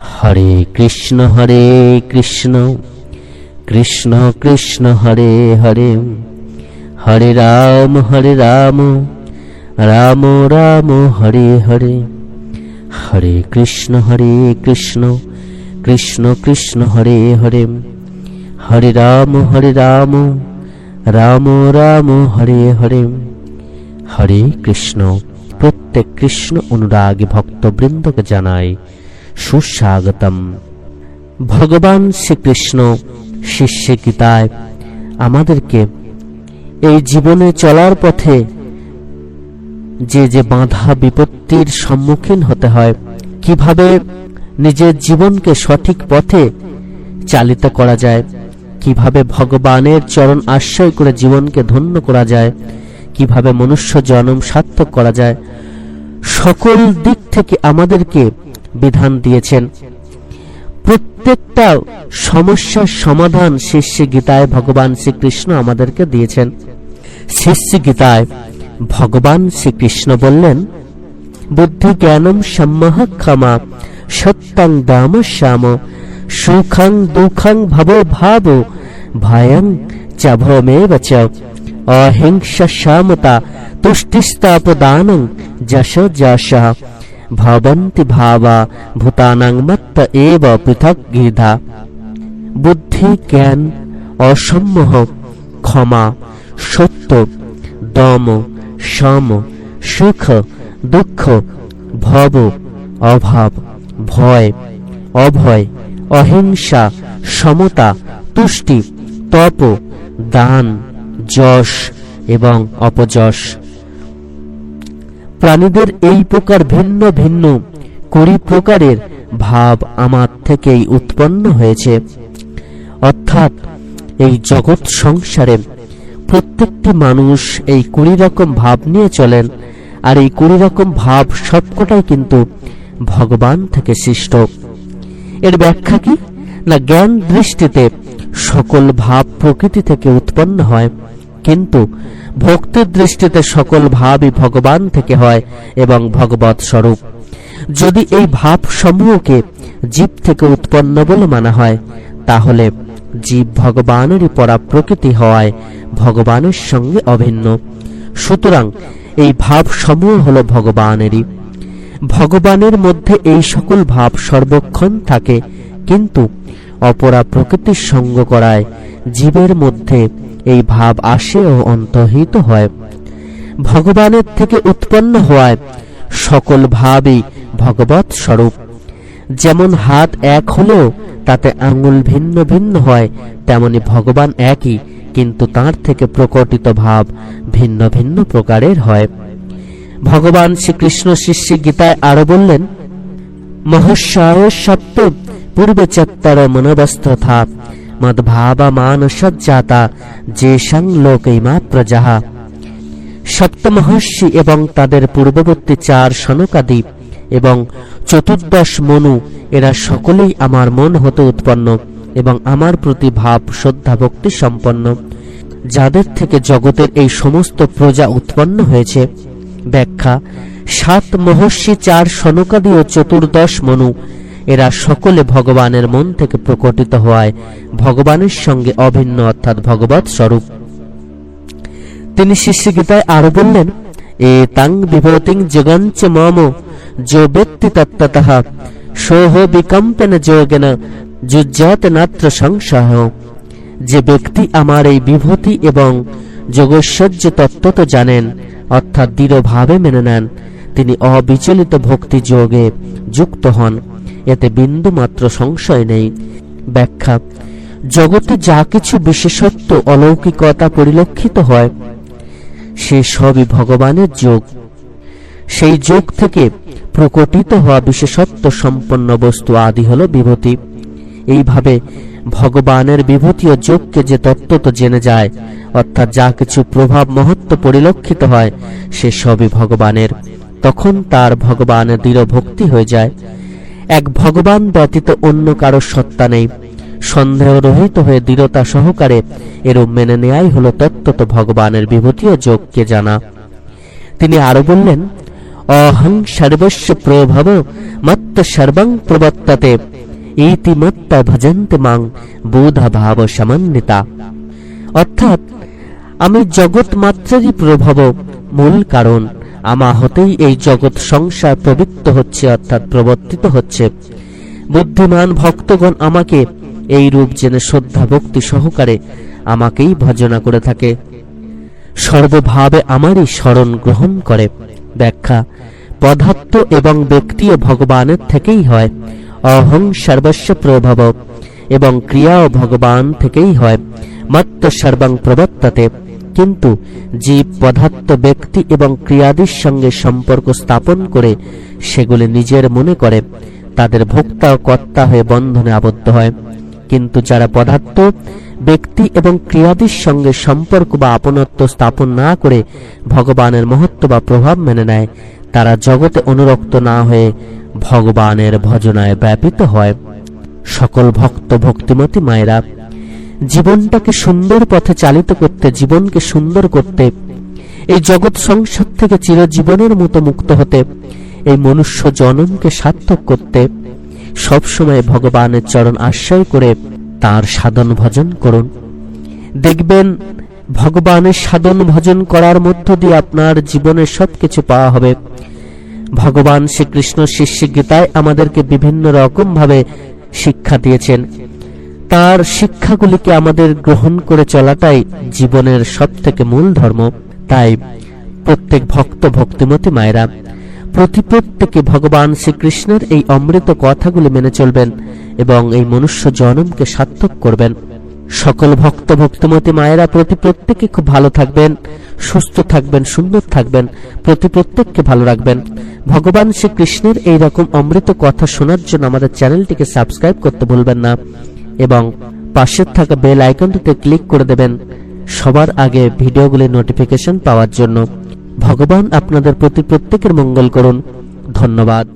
হরে কৃষ্ণ হরে কৃষ্ণ কৃষ্ণ কৃষ্ণ, হরে হরে হরে রাম হরে রাম রাম রাম, হরে হরে হরে কৃষ্ণ হরে কৃষ্ণ কৃষ্ণ কৃষ্ণ, হরে হরে হরে রাম হরে রাম রাম রাম, হরে হরে হরে কৃষ্ণ। প্রত্যেক কৃষ্ণ অনুরাগী ভক্তবৃন্দকে জানায় সুস্বাগতম। ভগবান শ্রীকৃষ্ণ শিষ্য গীতায় আমাদেরকে এই জীবনে চলার পথে যে যে বাধা বিপত্তির সম্মুখীন হতে হয়, কীভাবে নিজের জীবনকে সঠিক পথে চালিত করা যায়, কীভাবে ভগবানের চরণ আশ্রয় করে জীবনকে ধন্য করা যায়, কীভাবে মনুষ্য জন্ম সার্থক করা যায়, সকল দিক থেকে আমাদেরকে বিধান দিয়েছেন। প্রত্যেকটা সমস্যার সমাধান শিষ্য গীতায় ভগবান শ্রীকৃষ্ণ আমাদেরকে দিয়েছেন। শিষ্য গীতায় ভগবান শ্রীকৃষ্ণ বললেন, বুদ্ধি জ্ঞানম সম্মহ ক্ষমা, সত্যং দাম শ্যাম, সুখং দুঃখং ভব ভাব, ভয়ং চ ভমেব চ, অহিংসা শ্যামতা তুষ্টিস্তাপদানং যশ যশ। ভবন্তি ভাবা ভূতানাং মত্ত এব পৃথক গীধা। বুদ্ধি, জ্ঞান, অসম্মোহ, ক্ষমা, সত্য, দম, সম, সুখ, দুঃখ, ভব, অভাব, ভয়, অভয়, অহিংসা, সমতা, তুষ্টি, তপ, দান, যশ এবং অপযশ। প্রাণীদের এই প্রকার ভিন্ন ভিন্ন কুড়ি প্রকারের ভাব আমার থেকেই উৎপন্ন হয়েছে। অর্থাৎ এই জগৎ সংসারে প্রত্যেকটি মানুষ এই কুড়ি রকম ভাব নিয়ে চলেন, আর এই কুড়ি রকম ভাব সবকটাই কিন্তু ভগবান থেকে সৃষ্ট। এর ব্যাখ্যা কি? না জ্ঞান দৃষ্টিতে সকল ভাব প্রকৃতি থেকে উৎপন্ন হয়। কিন্তু ভক্তির দৃষ্টিতে সকল ভাবই ভগবান থেকে হয় এবং ভগবত স্বরূপ। যদি এই ভাব সমূহকে জীব থেকে উৎপন্ন বলে মানা হয়, তাহলে জীব ভগবানেরই পরা প্রকৃতি হওয়ায় ভগবানের সঙ্গে অভিন্ন। সুতরাং এই ভাব সমূহ হল ভগবানেরই। ভগবানের মধ্যে এই সকল ভাব সর্বক্ষণ থাকে, কিন্তু অপরা প্রকৃতির সঙ্গ করায় জীবের মধ্যে এই ভাব আসে ও অন্তর্হিত হয়। ভগবানের থেকে উৎপন্ন হওয়ায় সকল ভাবই ভগবত স্বরূপ। যেমন হাত এক হলেও তাতে আঙুল ভিন্ন ভিন্ন হয়, তেমনি ভগবান একই, কিন্তু তার থেকে প্রকটিত ভাব ভিন্ন ভিন্ন প্রকারের হয়। ভগবান শ্রীকৃষ্ণ শিষ্য গীতায় আরও বললেন মহস্যায় সপ্ত পূর্বে চত্বর মনোবস্থা মদ্ভাবা মানসজ্জাতা যে লোকৈমা প্রজাহা সপ্তমহর্ষি এবং তাদের পূর্ববর্তী চার সনকাদি এবং চতুর্দশ মনু, এরা সকলেই আমার মন হতে উৎপন্ন এবং আমার প্রতি ভাব শ্রদ্ধা ভক্তি সম্পন্ন। যাদের থেকে জগতের এই সমস্ত প্রজা উৎপন্ন হয়েছে, ব্যাখ্যা, সাত মহর্ষি, চার সনকাদি ও চতুর্দশ মনু এরা সকলে ভগবানের মন থেকে প্রকটিত হওয়ায় ভগবানের সঙ্গে অভিন্ন, অর্থাৎ ভগবত স্বরূপ। তিনি শিষ্য গীতায় আরও বললেন এ তাং বিভূতিং জগঞ্চ মম যো ব্যক্তি তত্ত্বতঃ সোহ বিকম্পেন যোগেন যুজ্জাত নাত্র সংশয় যে ব্যক্তি আমার এই বিভূতি এবং যোগৈশ্বর্য তত্ত্ব তো জানেন, অর্থাৎ দৃঢ়ভাবে মেনে নেন, তিনি অবিচলিত ভক্তি যোগে যুক্ত হন। এতে বিন্দু মাত্র সংশয় নেই। ব্যাখ্যা, জগতে যা কিছু বিশেষত্ব অলৌকিকতা পরিলক্ষিত হয়, সে সবই ভগবানের যোগ। সেই যোগ থেকে প্রকটিত হওয়া বিশেষত্ব সম্পন্ন বস্তু আদি হল বিভূতি। এইভাবে ভগবানের বিভূতি ও যোগকে যে তত্ত্ব জেনে যায়, অর্থাৎ যা কিছু প্রভাব মহত্ব পরিলক্ষিত হয়, সে সবই ভগবানের। তখন তার ভগবানের দৃঢ় ভক্তি হয়ে যায়। এক ভগবান ব্যতীত অন্য কারও সত্তা নেই। সন্দেহ রহিত হয়ে দৃঢ়তা সহকারে এরূপ মেনে নেয়াই হলো তত্ত্বত ভগবানের বিভূতি ও যোগকে জানা। তিনি আরও বললেন, অহং সর্বস্ব প্রভব, মত্ত সর্বং প্রবর্ততে, ইতি মত্ত ভজন্তে মাং বোধা ভাব সমন্বিতা। অর্থাৎ, আমি জগৎ মাত্রেরই প্রভব, মূল কারণ। আমা হতেই এই জগৎ সংসার প্রবৃত্ত হচ্ছে, অর্থাৎ প্রবর্তিত হচ্ছে। বুদ্ধিমান ভক্তগণ আমাকে এই রূপ জেনে শ্রদ্ধা, ভক্তি সহকারে আমাকেই ভজনা করে থাকে। সর্বভাবে আমারই শরণ গ্রহণ করে। ব্যাখ্যা, পদার্থ এবং ব্যক্তিও ভগবানের থেকেই হয়, অহং সর্বস্ব প্রভব, এবং ক্রিয়াও ভগবান থেকেই হয় মাত্র সর্বাং প্রবর্তাতে। কিন্তু জীব, পদার্থ, ব্যক্তি এবং ক্রিয়াদির সঙ্গে সম্পর্ক স্থাপন করে সেগুলি নিজের মনে করে, তাদের ভোক্তা ও কর্তা হয়ে বন্ধনে আবদ্ধ হয়। কিন্তু যারা পদার্থ, ব্যক্তি এবং ক্রিয়াদির সঙ্গে সম্পর্ক বা আপনত্ব স্থাপন না করে ভগবানের মহত্ব বা প্রভাব মেনে নেয়, তারা জগতে অনুরক্ত না হয়ে ভগবানের ভজনায় ব্যাপিত হয়। সকল ভক্ত, ভক্তিমতী মায়েরা জীবনটাকে সুন্দর পথে চালিত করতে, জীবনকে সুন্দর করতে, এই জগৎ সংসার থেকে চিরজীবনের মতো মুক্ত হতে, এই মনুষ্য জনমকে সার্থক করতে, সবসময় ভগবানের চরণ আশ্রয় করে তার সাধন ভজন করুন। দেখবেন, ভগবানের সাধন ভজন করার মধ্য দিয়ে আপনার জীবনের সবকিছু পাওয়া হবে। ভগবান শ্রীকৃষ্ণ শিষ্য গীতায় আমাদেরকে বিভিন্ন রকম ভাবে শিক্ষা দিয়েছেন। তার শিক্ষাগুলিকে আমাদের গ্রহণ করে চলাটাই জীবনের সব থেকে মূল ধর্ম। তাই প্রত্যেক ভক্ত, ভক্তিমতী মায়েরা, প্রতি প্রত্যেকে ভগবান শ্রীকৃষ্ণের এই অমৃত কথাগুলি মেনে চলবেন এবং এই মনুষ্য জনমকে সার্থক করবেন। সকল ভক্ত, ভক্তিমতী মায়েরা প্রতি প্রত্যেকে খুব ভালো থাকবেন, সুস্থ থাকবেন, সুন্দর থাকবেন, প্রতি প্রত্যেককে ভালো রাখবেন। ভগবান শ্রীকৃষ্ণের এই রকম অমৃত কথা শোনার জন্য আমাদের চ্যানেলটিকে সাবস্ক্রাইব করতে ভুলবেন না। এবং পাশে থাকা বেল আইকনটিতে ক্লিক করে দেবেন সবার আগে ভিডিওগুলির নোটিফিকেশন পাওয়ার জন্য। ভগবান আপনাদের প্রতি প্রত্যেকের মঙ্গল করুন। ধন্যবাদ।